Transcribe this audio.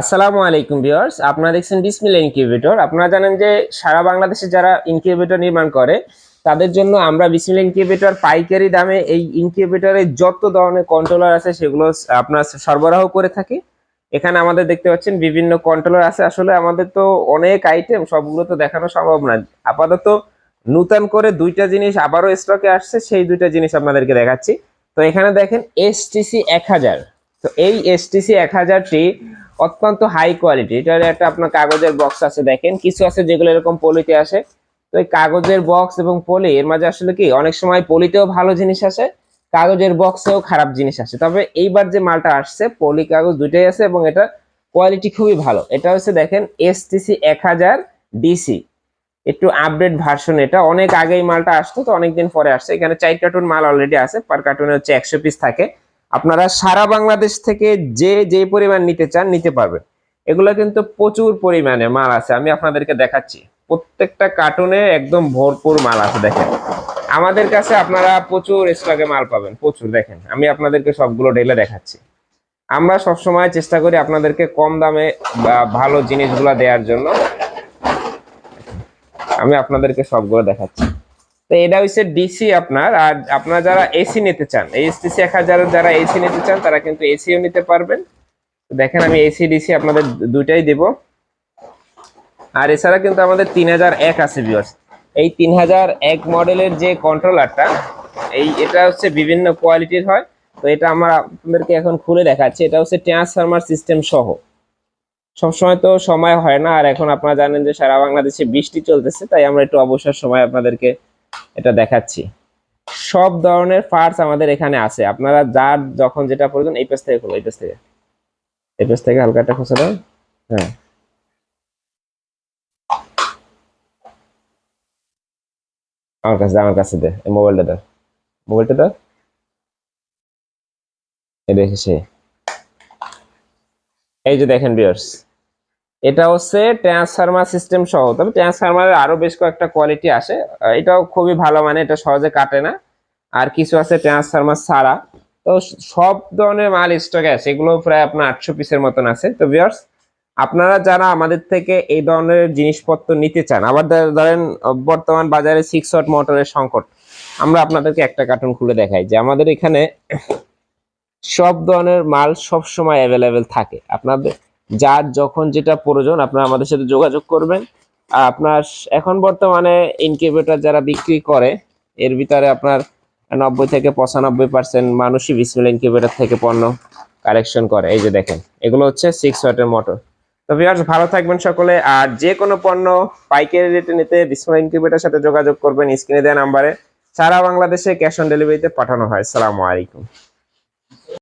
আসসালামু আলাইকুম ভিউয়ার্স, আপনারা দেখছেন বিসমিল্লা ইনকিউবেটর। আপনারা জানেন যে সারা বাংলাদেশে যারা ইনকিউবেটর নির্মাণ করে, তাদের জন্য আমরা বিসমিল্লা ইনকিউবেটর পাইকারি দামে এই ইনকিউবেটরের যত ধরনের কন্ট্রোলার আছে সেগুলো আপনার সরবরাহ করে থাকি। এখানে আমাদের দেখতে পাচ্ছেন বিভিন্ন কন্ট্রোলার আছে। আসলে আমাদের তো অনেক আইটেম সবগুলো তো দেখানো সম্ভব না আপাতত নূতন করে দুইটা জিনিস আবারও স্টকে আসছে, সেই দুইটা জিনিস আপনাদেরকে দেখাচ্ছি। তো এখানে দেখেন এসটিসি এক হাজার। তো এই এসটিসি এক হাজারটি অত্যন্ত হাই কোয়ালিটি এটার একটা আপনার কাগজের বক্স আছে, দেখেন। কিছু আছে যেগুলো এরকম পলিতে আসে। তো এই কাগজের বক্স এবং পলি, এর মাঝে আসলে কি, অনেক সময় পলিতেও ভালো জিনিস আসে, কাগজের বক্সেও খারাপ জিনিস আসে। তবে এইবার যে মালটা আসছে, পলি কাগজ দুইটাই আছে এবং এটা কোয়ালিটি খুবই ভালো। এটা হচ্ছে, দেখেন এসটিসি এক হাজার ডিসি একটু আপডেট ভার্সন এটা। অনেক আগে এই মালটা আসতো, তো অনেকদিন পরে আসছে। এখানে চার কার্টুন মাল অলরেডি আছে। পার কার্টুনে হচ্ছে একশো পিস থাকে। আপনারা সারা বাংলাদেশ থেকে যে যে পরিমাণ নিতে চান নিতে পারবেন। এগুলো কিন্তু প্রচুর পরিমাণে মাল আছে। আমি আপনাদেরকে দেখাচ্ছি। প্রত্যেকটা কার্টুনে একদম ভরপুর মাল আছে, দেখেন। আমাদের কাছে আপনারা প্রচুর স্টকে মাল পাবেন, প্রচুর, দেখেন। আমি আপনাদেরকে সবগুলো ঢেলে দেখাচ্ছি। আমরা সবসময় চেষ্টা করি আপনাদেরকে কম দামে বা ভালো জিনিসগুলো দেওয়ার জন্য। আমি আপনাদেরকে সবগুলো দেখাচ্ছি। তো এটা হচ্ছে ডিসি আপনার, আর আপনারা যারা এসি নিতে চান, এই এসটিসি এক হাজার যারা এসি নিতে চান, তারা কিন্তু এসিও নিতে পারবেন। দেখেন আমি এসি ডিসি আপনাদের দুইটাই দেব। আর এছাড়া কিন্তু আমাদের তিন হাজার এক আছে ভিউয়ার্স এই তিন হাজার এক মডেলের যে কন্ট্রোলারটা এই এটা হচ্ছে বিভিন্ন কোয়ালিটির হয়। তো এটা আমরা আপনাদেরকে এখন খুলে দেখাচ্ছি। এটা হচ্ছে ট্রান্সফার্মার সিস্টেম সহ। সবসময় তো সময় হয় না, আর এখন আপনারা জানেন যে সারা বাংলাদেশে বৃষ্টি চলতেছে, তাই আমরা একটু অবসর সময় আপনাদেরকে এটা দেখাচ্ছি। সব ধরনের পার্টস আমাদের এখানে আছে। আপনারা যার যখন যেটা প্রয়োজন এই পেজ থেকে খোলো এই পেজ থেকে। এই পেজ থেকে হালকা একটা খুঁজে দাও। হ্যাঁ। আমার কাছে আমার কাছে দে। এই মোবাইলটা দাও মোবাইলটা দাও এই দেখে সে। এই যে দেখেন বিয়ার্স এটা হচ্ছে ট্রান্সফার্মার সিস্টেম সহ। তবে ট্রান্সফার্মারের আরও বেশ কয়েকটা কোয়ালিটি আসে। এটাও খুবই ভালো মানে এটা সহজে কাটে না। আর কিছু আছে ট্রান্সফার্মার ছাড়া। তো সব ধরনের মাল স্টকে আছে। এগুলো প্রায় আপনার আটশো পিসের মতন আছে। তো ভিউয়ার্স আপনারা যারা আমাদের থেকে এই ধরনের জিনিসপত্র নিতে চান, আবার ধরেন বর্তমান বাজারে সিক্স ওয়াট মোটরের সংকট, আমরা আপনাদেরকে একটা কার্টুন খুলে দেখাই যে আমাদের এখানে সব ধরনের মাল সব সময় অ্যাভেলেবেল থাকে। আপনাদের যার যখন যেটা প্রয়োজন, আপনারা আমাদের সাথে যোগাযোগ করবেন। আপনার এখন বর্তমানে ইনকিউবেটর যারা বিক্রি করে, এর ভিতরে আপনার নব্বই থেকে পঁচানব্বই পার্সেন্ট মানুষই বিসমিল ইনকিউবেটর থেকে পণ্য কালেকশন করে। এই যে দেখেন, এগুলো হচ্ছে সিক্স ওয়াটের মোটর তো ভিউয়ার্স ভালো থাকবেন সকলে। আর যে কোনো পণ্য পাইকারি রেটে নিতে বিসমিল ইনকিউবেটরের সাথে যোগাযোগ করবেন স্ক্রিনে দেওয়া নাম্বারে। সারা বাংলাদেশে ক্যাশ অন ডেলিভারিতে পাঠানো হয়। সালামু আলাইকুম।